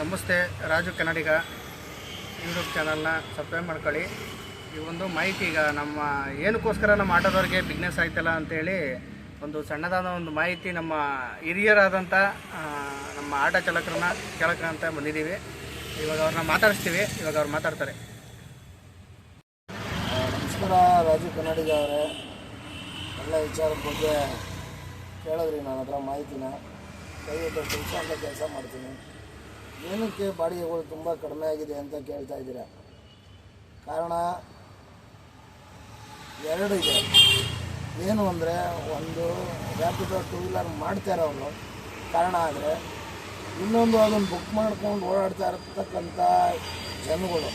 ನಮಸ್ತೆ, ರಾಜು ಕನ್ನಡಿಗ ಯೂಟ್ಯೂಬ್ ಚಾನಲ್ನ ಸಬ್ಸ್ಕ್ರೈಬ್ ಮಾಡ್ಕೊಳ್ಳಿ. ಈ ಒಂದು ಮಾಹಿತಿ ಈಗ ನಮ್ಮ ಏನಕ್ಕೋಸ್ಕರ ನಮ್ಮ ಆಟೋದವ್ರಿಗೆ ಬಿಗ್ನೆಸ್ ಆಯ್ತಲ್ಲ ಅಂತೇಳಿ ಒಂದು ಸಣ್ಣದಾದ ಒಂದು ಮಾಹಿತಿ ನಮ್ಮ ಹಿರಿಯರಾದಂಥ ನಮ್ಮ ಆಟೋ ಚಾಲಕರನ್ನ ಚಾಲಕರ ಅಂತ ಬಂದಿದ್ದೀವಿ. ಇವಾಗ ಅವ್ರನ್ನ ಮಾತಾಡಿಸ್ತೀವಿ, ಇವಾಗ ಅವ್ರು ಮಾತಾಡ್ತಾರೆ. ನಮಸ್ಕಾರ, ರಾಜು ಕನ್ನಡಿಗ ಅವರೇ. ಎಲ್ಲ ವಿಚಾರದ ಬಗ್ಗೆ ಕೇಳಿದ್ರಿ ನನ್ನ ಹತ್ರ ಮಾಹಿತಿನ. ಅಂತ ಕೆಲಸ ಮಾಡ್ತೀನಿ. ಏನಕ್ಕೆ ಬಾಡಿಗೆಗಳು ತುಂಬ ಕಡಿಮೆ ಆಗಿದೆ ಅಂತ ಕೇಳ್ತಾ ಇದ್ದೀರಾ? ಕಾರಣ ಎರಡು ಇದೆ. ಏನು ಅಂದರೆ ಒಂದು ರ್ಯಾಪಿಡೋ ಟೂ ವೀಲರ್ ಮಾಡ್ತಾ ಇರೋರು. ಕಾರಣ ಆದರೆ ಇನ್ನೊಂದು ಅದನ್ನು ಬುಕ್ ಮಾಡ್ಕೊಂಡು ಓಡಾಡ್ತಾ ಇರತಕ್ಕಂಥ ಜನಗಳು.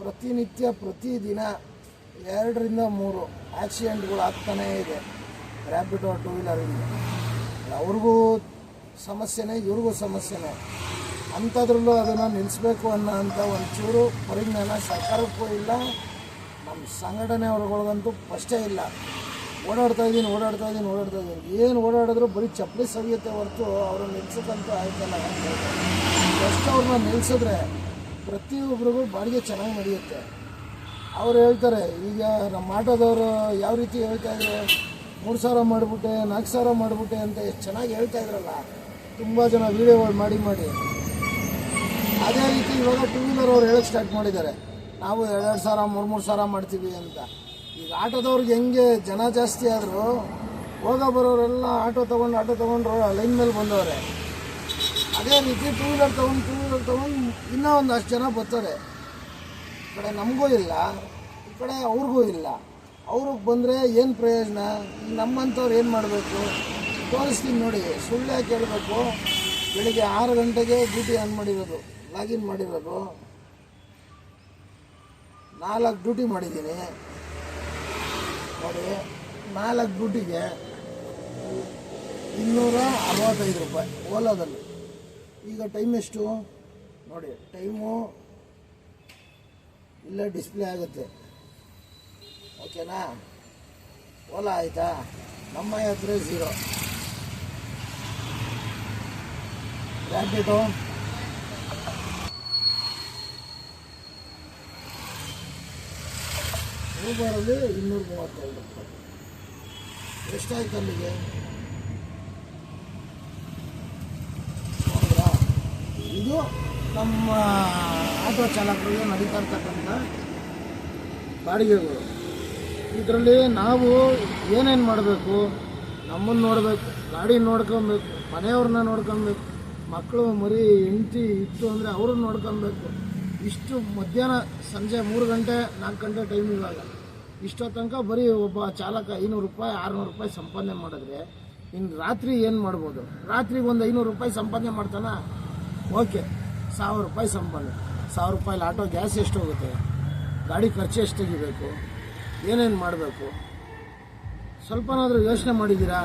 ಪ್ರತಿನಿತ್ಯ, ಪ್ರತಿದಿನ ಎರಡರಿಂದ ಮೂರು ಆಕ್ಸಿಡೆಂಟ್ಗಳು ಆಗ್ತಾನೇ ಇದೆ. ರ್ಯಾಪಿಡೋ ಟೂ ವೀಲರಿಂದ ಅವ್ರಿಗೂ ಸಮಸ್ಯೆನೇ, ಇವ್ರಿಗೂ ಸಮಸ್ಯೆನೇ. ಅಂಥದ್ರಲ್ಲೂ ಅದನ್ನು ನಿಲ್ಲಿಸ್ಬೇಕು ಅನ್ನೋ ಅಂಥ ಒಂಚೂರು ಪರಿಜ್ಞಾನ ಸರ್ಕಾರಕ್ಕೂ ಇಲ್ಲ ನಮ್ಮ ಸಂಘಟನೆಯವ್ರಿಗಂತೂ ಫಸ್ಟೇ ಇಲ್ಲ. ಓಡಾಡ್ತಾ ಇದ್ದೀನಿ ಓಡಾಡ್ತಾ ಇದ್ದೀನಿ ಓಡಾಡ್ತಾ ಇದ್ದೀನಿ ಏನು ಓಡಾಡಿದ್ರು ಬರೀ ಚಪ್ಪಲಿ ಸವಿಯುತ್ತೆ ಹೊರತು ಅವ್ರನ್ನ ನಿಲ್ಸೋಕ್ಕಂತೂ ಆಯ್ತಲ್ಲ ಫಸ್ಟ್ ಅವ್ರನ್ನ ನಿಲ್ಲಿಸಿದ್ರೆ ಪ್ರತಿಯೊಬ್ಬರಿಗೂ ಬಾಡಿಗೆ ಚೆನ್ನಾಗಿ ನಡೆಯುತ್ತೆ. ಅವ್ರು ಹೇಳ್ತಾರೆ, ಈಗ ನಮ್ಮ ಆಟೋದವರು ಯಾವ ರೀತಿ ಹೇಳ್ತಾ ಇದ್ರು? ಮೂರು ಸಾವಿರ ಮಾಡಿಬಿಟ್ಟೆ, ನಾಲ್ಕು ಸಾವಿರ ಮಾಡಿಬಿಟ್ಟೆ ಅಂತ ಎಷ್ಟು ಚೆನ್ನಾಗಿ ಹೇಳ್ತಾ ಇದ್ರಲ್ಲ. ತುಂಬ ಜನ ವೀಡಿಯೋಗಳು ಮಾಡಿ ಮಾಡಿ. ಅದೇ ರೀತಿ ಇವಾಗ ಟೂ ವೀಲರ್ ಅವ್ರು ಹೇಳಕ್ಕೆ ಸ್ಟಾರ್ಟ್ ಮಾಡಿದ್ದಾರೆ. ನಾವು ಎರಡೆರಡು ಸಾವಿರ ಮೂರು ಮೂರು ಸಾವಿರ ಮಾಡ್ತೀವಿ ಅಂತ. ಈಗ ಆಟೋದವ್ರಿಗೆ ಹೆಂಗೆ ಜನ ಜಾಸ್ತಿ ಆದರೂ ಹೋಗ ಬರೋರೆಲ್ಲ ಆಟೋ ತೊಗೊಂಡು ಆಟೋ ತೊಗೊಂಡು ಲೈನ್ ಮೇಲೆ ಬಂದವ್ರೆ. ಅದೇ ರೀತಿ ಟೂ ವೀಲರ್ ತೊಗೊಂಡು ಟೂ ವೀಲರ್ ತೊಗೊಂಡು ಇನ್ನೂ ಒಂದು ಅಷ್ಟು ಜನ ಬರ್ತಾರೆ. ಈ ಕಡೆ ನಮಗೂ ಇಲ್ಲ, ಈ ಕಡೆ ಅವ್ರಿಗೂ ಇಲ್ಲ. ಅವ್ರಿಗೆ ಬಂದರೆ ಏನು ಪ್ರಯೋಜನ? ನಮ್ಮಂಥವ್ರು ಏನು ಮಾಡಬೇಕು? ತೋರಿಸ್ತೀನಿ ನೋಡಿ, ಸುಳ್ಳು ಯಾಕೆ ಹೇಳಬೇಕು? ಬೆಳಿಗ್ಗೆ ಆರು ಗಂಟೆಗೆ ಡ್ಯೂಟಿ ಆನ್ ಮಾಡಿರೋದು, ಲಾಗಿನ್ ಮಾಡಿರೋದು. ನಾಲ್ಕು ಡ್ಯೂಟಿ ಮಾಡಿದ್ದೀನಿ. ನೋಡಿ, ನಾಲ್ಕು ಡ್ಯೂಟಿಗೆ ಇನ್ನೂರ ಅರವತ್ತೈದು ರೂಪಾಯಿ ಓಲಾದಲ್ಲಿ. ಈಗ ಟೈಮ್ ಎಷ್ಟು? ನೋಡಿ ಟೈಮು ಇಲ್ಲೇ ಡಿಸ್ಪ್ಲೇ ಆಗುತ್ತೆ. ಓಕೆನಾ ಓಲಾ ಆಯಿತಾ? ನಮ್ಮ ಹತ್ರ ಝೀರೋ ರ್ಯಾಪಿಟೋ ಊಬರಲ್ಲಿ ಇನ್ನೂರ ಮೂವತ್ತೈದು. ಎಷ್ಟಾಯ್ತು ಅಲ್ಲಿಗೆ? ಇದು ನಮ್ಮ ಆಟೋ ಚಾಲಕರಿಗೆ ನಡೀತಾ ಇರ್ತಕ್ಕಂಥ ಬಾಡಿಗೆಗಳು. ಇದರಲ್ಲಿ ನಾವು ಏನೇನು ಮಾಡಬೇಕು? ನಮ್ಮನ್ನು ನೋಡಬೇಕು, ಗಾಡಿ ನೋಡ್ಕೊಬೇಕು, ಮನೆಯವ್ರನ್ನ ನೋಡ್ಕೊಬೇಕು ಮಕ್ಕಳು ಮರಿ ಹೆಂಡತಿ ಇತ್ತು ಅಂದರೆ ಅವರು ನೋಡ್ಕೊಬೇಕು ಇಷ್ಟು ಮಧ್ಯಾಹ್ನ ಸಂಜೆ ಮೂರು ಗಂಟೆ, ನಾಲ್ಕು ಗಂಟೆ ಟೈಮ್ ಇವಾಗ. ಇಷ್ಟೋ ತನಕ ಬರೀ ಒಬ್ಬ ಚಾಲಕ ಐನೂರು ರೂಪಾಯಿ, ಆರುನೂರು ರೂಪಾಯಿ ಸಂಪಾದನೆ ಮಾಡಿದ್ರೆ ಇನ್ನು ರಾತ್ರಿ ಏನು ಮಾಡ್ಬೋದು? ರಾತ್ರಿಗೆ ಒಂದು ಐನೂರು ರೂಪಾಯಿ ಸಂಪಾದನೆ ಮಾಡ್ತಾನ? ಓಕೆ, ಸಾವಿರ ರೂಪಾಯಿ ಸಂಪಾದನೆ. ಸಾವಿರ ರೂಪಾಯಿ ಆಟೋ ಗ್ಯಾಸ್ ಎಷ್ಟು ಹೋಗುತ್ತೆ? ಗಾಡಿ ಖರ್ಚು ಎಷ್ಟು ತೆಗಿಬೇಕು? ಏನೇನು ಮಾಡಬೇಕು? ಸ್ವಲ್ಪನಾದರೂ ಯೋಚನೆ ಮಾಡಿದ್ದೀರಾ?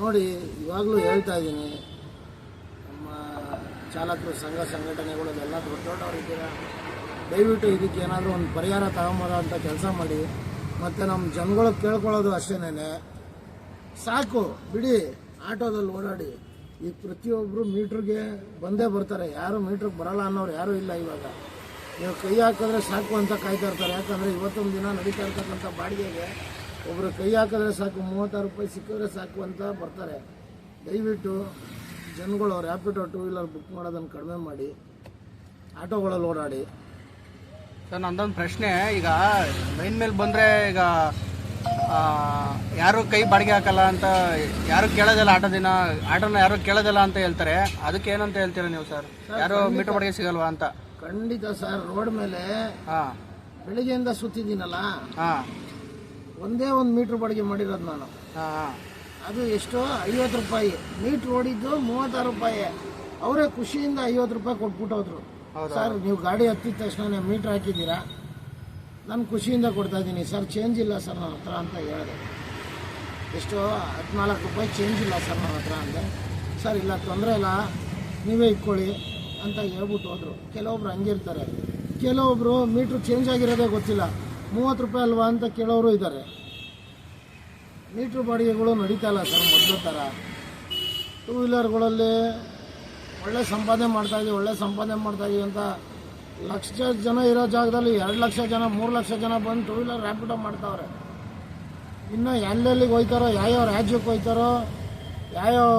ನೋಡಿ, ಇವಾಗಲೂ ಹೇಳ್ತಾ ಇದ್ದೀನಿ. ನಮ್ಮ ಚಾಲಕರು, ಸಂಘ, ಸಂಘಟನೆಗಳು ಎಲ್ಲ ದೊಡ್ಡ ದೊಡ್ಡವರಿದ್ದೀರಾ ದಯವಿಟ್ಟು ಇದಕ್ಕೆ ಏನಾದರೂ ಒಂದು ಪರಿಹಾರ ತಗೊಂಬರೋ ಅಂತ ಕೆಲಸ ಮಾಡಿ. ಮತ್ತು ನಮ್ಮ ಜನಗಳಿಗೆ ಕೇಳ್ಕೊಳ್ಳೋದು ಅಷ್ಟೇನೆ ಸಾಕು, ಬಿಡಿ, ಆಟೋದಲ್ಲಿ ಓಡಾಡಿ. ಈಗ ಪ್ರತಿಯೊಬ್ಬರು ಮೀಟ್ರಿಗೆ ಬಂದೇ ಬರ್ತಾರೆ. ಯಾರು ಮೀಟ್ರಿಗೆ ಬರಲ್ಲ ಅನ್ನೋರು ಯಾರೂ ಇಲ್ಲ ಇವಾಗ. ನೀವು ಕೈ ಹಾಕಿದ್ರೆ ಸಾಕು ಅಂತ ಕಾಯ್ತಾ ಇರ್ತಾರೆ. ಯಾಕಂದರೆ ಇವತ್ತೊಂದು ದಿನ ನಡೀತಾ ಇರ್ತಕ್ಕಂಥ ಬಾಡಿಗೆಗೆ ಒಬ್ಬರು ಕೈ ಹಾಕಿದ್ರೆ ಸಾಕು ಮೂವತ್ತಾರು ರೂಪಾಯಿ ಸಿಕ್ಕಿದ್ರೆ ಸಾಕು ಅಂತ ಬರ್ತಾರೆ. ದಯವಿಟ್ಟು ಜನಗಳು ರ್ಯಾಪಿಡೋ ಟೂ ವೀಲರ್ ಬುಕ್ ಮಾಡೋದನ್ನು ಕಡಿಮೆ ಮಾಡಿ ಆಟೋಗಳಲ್ಲಿ ಓಡಾಡಿ. ಸರ್ ನಂದೊಂದು ಪ್ರಶ್ನೆ ಈಗ ಲೈನ್ ಮೇಲೆ ಬಂದರೆ ಈಗ ಯಾರು ಕೈ ಬಾಡಿಗೆ ಹಾಕಲ್ಲ ಅಂತ ಯಾರು ಕೇಳೋದಿಲ್ಲ ಆಟೋ ದಿನ ಆಟೋನ ಯಾರು ಕೇಳೋದಿಲ್ಲ ಅಂತ ಹೇಳ್ತಾರೆ. ಅದಕ್ಕೆ ಏನಂತ ಹೇಳ್ತೀರಾ ನೀವು ಸರ್? ಯಾರು ಮೀಟರ್ ಬಾಡಿಗೆ ಸಿಗಲ್ವಾ ಅಂತ? ಖಂಡಿತ ಸರ್ ರೋಡ್ ಮೇಲೆ ಹಾಂ. ಬೆಳಿಗ್ಗೆಯಿಂದ ಸುತ್ತಿದ್ದೀನಲ್ಲ? ಹಾಂ. ಒಂದೇ ಒಂದು ಮೀಟ್ರ್ ಬಾಡಿಗೆ ಮಾಡಿರೋದು ನಾನು. ಅದು ಎಷ್ಟು ಐವತ್ತು ರೂಪಾಯಿ. ಮೀಟ್ರ್ ಓಡಿದ್ದು ಮೂವತ್ತಾರು ರೂಪಾಯಿ. ಅವರೇ ಖುಷಿಯಿಂದ ಐವತ್ತು ರೂಪಾಯಿ ಕೊಟ್ಬಿಟ್ಟು ಹೋದ್ರು ಸರ್ ನೀವು ಗಾಡಿ ಹತ್ತಿದ ತಕ್ಷಣ ಮೀಟ್ರ್ ಹಾಕಿದ್ದೀರಾ? ನಾನು ಖುಷಿಯಿಂದ ಕೊಡ್ತಾ ಇದ್ದೀನಿ. ಸರ್ ಚೇಂಜ್ ಇಲ್ಲ ಸರ್ ನನ್ನ ಹತ್ರ ಅಂತ ಹೇಳಿದೆ. ಎಷ್ಟು ಹದಿನಾಲ್ಕು ರೂಪಾಯಿ ಚೇಂಜ್ ಇಲ್ಲ ಸರ್ ನನ್ನ ಹತ್ರ ಅಂದೆ. ಸರ್ ಇಲ್ಲ ತೊಂದರೆ ಇಲ್ಲ. ನೀವೇ ಇಟ್ಕೊಳ್ಳಿ ಅಂತ ಹೇಳ್ಬಿಟ್ಟು ಹೋದರು. ಕೆಲವೊಬ್ರು ಹಂಗಿರ್ತಾರೆ. ಕೆಲವೊಬ್ರು ಮೀಟ್ರ್ ಚೇಂಜ್ ಆಗಿರೋದೇ ಗೊತ್ತಿಲ್ಲ. ಮೂವತ್ತು ರೂಪಾಯಿ ಅಲ್ವಾ ಅಂತ ಕೇಳೋರು ಇದ್ದಾರೆ. ಮೀಟ್ರ್ ಬಾಡಿಗೆಗಳು ನಡೀತಾ ಇಲ್ಲ ಸರ್ ಮೊದಲು ಥರ. ಟೂ ವೀಲರ್ಗಳಲ್ಲಿ ಒಳ್ಳೆ ಸಂಪಾದನೆ ಮಾಡ್ತಾ ಇದೀವಿ ಒಳ್ಳೆ ಸಂಪಾದನೆ ಮಾಡ್ತಾ ಇದ್ದೀವಿ ಅಂತ ಲಕ್ಷ ಜನ ಇರೋ ಜಾಗದಲ್ಲಿ ಎರಡು ಲಕ್ಷ ಜನ, ಮೂರು ಲಕ್ಷ ಜನ ಬಂದು ಟೂ ವೀಲರ್ ರ್ಯಾಪಿಡೋ ಮಾಡ್ತಾವ್ರೆ. ಇನ್ನು ಎಲ್ಲೆಲ್ಲಿಗೆ ಹೋಯ್ತಾರೋ, ಯಾವ್ಯಾವ ರಾಜ್ಯಕ್ಕೆ ಹೋಯ್ತಾರೋ, ಯಾವ್ಯಾವ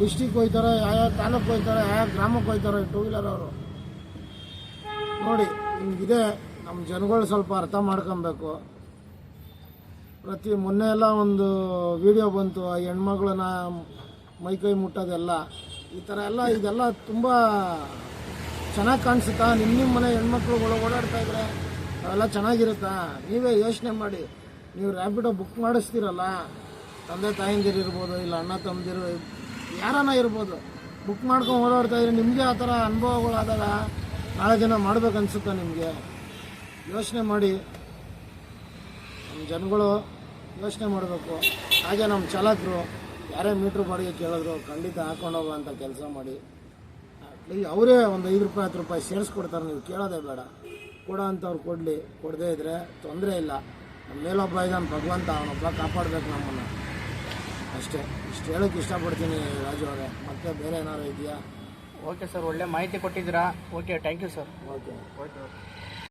ಡಿಸ್ಟಿಕ್ ಹೋಯ್ತಾರೋ, ಯಾವ್ಯಾವ ತಾಲೂಕು ಹೋಯ್ತಾರೋ, ಯಾವ್ಯಾವ ಗ್ರಾಮಕ್ಕೆ ಹೋಯ್ತಾರೋ ಟೂ ವೀಲರ್ ಅವರು. ನೋಡಿ, ಹಿಂಗಿದೆ ನಮ್ಮ ಜನಗಳು ಸ್ವಲ್ಪ ಅರ್ಥ ಮಾಡ್ಕೊಬೇಕು. ಪ್ರತಿ ಮೊನ್ನೆ ಎಲ್ಲ ಒಂದು ವಿಡಿಯೋ ಬಂತು, ಆ ಹೆಣ್ಮಗಳನ್ನ ಮೈಕೈ ಮುಟ್ಟೋದೆಲ್ಲ. ಈ ಥರ ಎಲ್ಲ, ಇದೆಲ್ಲ ತುಂಬ ಚೆನ್ನಾಗಿ ಕಾಣಿಸುತ್ತಾ? ನಿಮ್ಮ ನಿಮ್ಮ ಮನೆ ಹೆಣ್ಮಕ್ಳುಗಳು ಓಡಾಡ್ತಾ ಇದ್ರೆ ಅವೆಲ್ಲ ಚೆನ್ನಾಗಿರುತ್ತಾ? ನೀವೇ ಯೋಚನೆ ಮಾಡಿ. ನೀವು ರ್ಯಾಪಿಡೋ ಬುಕ್ ಮಾಡಿಸ್ತೀರಲ್ಲ? ತಂದೆ ತಾಯಂದಿರು ಇರ್ಬೋದು, ಇಲ್ಲ ಅಣ್ಣ ತಮ್ಮದಿರು ಯಾರನ್ನ ಇರ್ಬೋದು ಬುಕ್ ಮಾಡ್ಕೊಂಡು ಓಡಾಡ್ತಾ ಇದ್ರೆ ನಿಮಗೆ ಆ ಥರ ಅನುಭವಗಳಾದಾಗ ನಾಳೆ ದಿನ ಮಾಡ್ಬೇಕನ್ಸುತ್ತಾ ನಿಮಗೆ? ಯೋಚನೆ ಮಾಡಿ ನಮ್ಮ ಜನಗಳು ಯೋಚನೆ ಮಾಡಬೇಕು. ಹಾಗೆ ನಮ್ಮ ಚಾಲಕರು ಯಾರೇ ಮೀಟ್ರ್ ಬಾಡಿಗೆ ಕೇಳಿದ್ರು ಖಂಡಿತ ಹಾಕೊಂಡು ಅಂತ ಕೆಲಸ ಮಾಡಿ. ಅವರೇ ಒಂದು ಐದು ರೂಪಾಯಿ ಹತ್ತು ರೂಪಾಯಿ ಸೇರಿಸ್ಕೊಡ್ತಾರೆ ನೀವು ಕೇಳೋದೇ ಬೇಡ. ಕೊಡ ಅಂತವ್ರು ಕೊಡಲಿ. ಕೊಡದೇ ಇದ್ದರೆ ತೊಂದರೆ ಇಲ್ಲ. ನಮ್ಮ ಮೇಲೊಬ್ಬ ಇದ್ದಾನೆ ಭಗವಂತ ಅವನೊಬ್ಬ ಕಾಪಾಡಬೇಕು ನಮ್ಮನ್ನು. ಅಷ್ಟೇ. ಇಷ್ಟು ಹೇಳೋಕ್ಕೆ ಇಷ್ಟಪಡ್ತೀನಿ ರಾಜು ಅವರೇ. ಮತ್ತೆ ಬೇರೆ ಏನಾದ್ರು ಇದೆಯಾ? ಓಕೆ ಸರ್ ಒಳ್ಳೆ ಮಾಹಿತಿ ಕೊಟ್ಟಿದ್ದೀರಾ? Okay thank you sir okay okay okay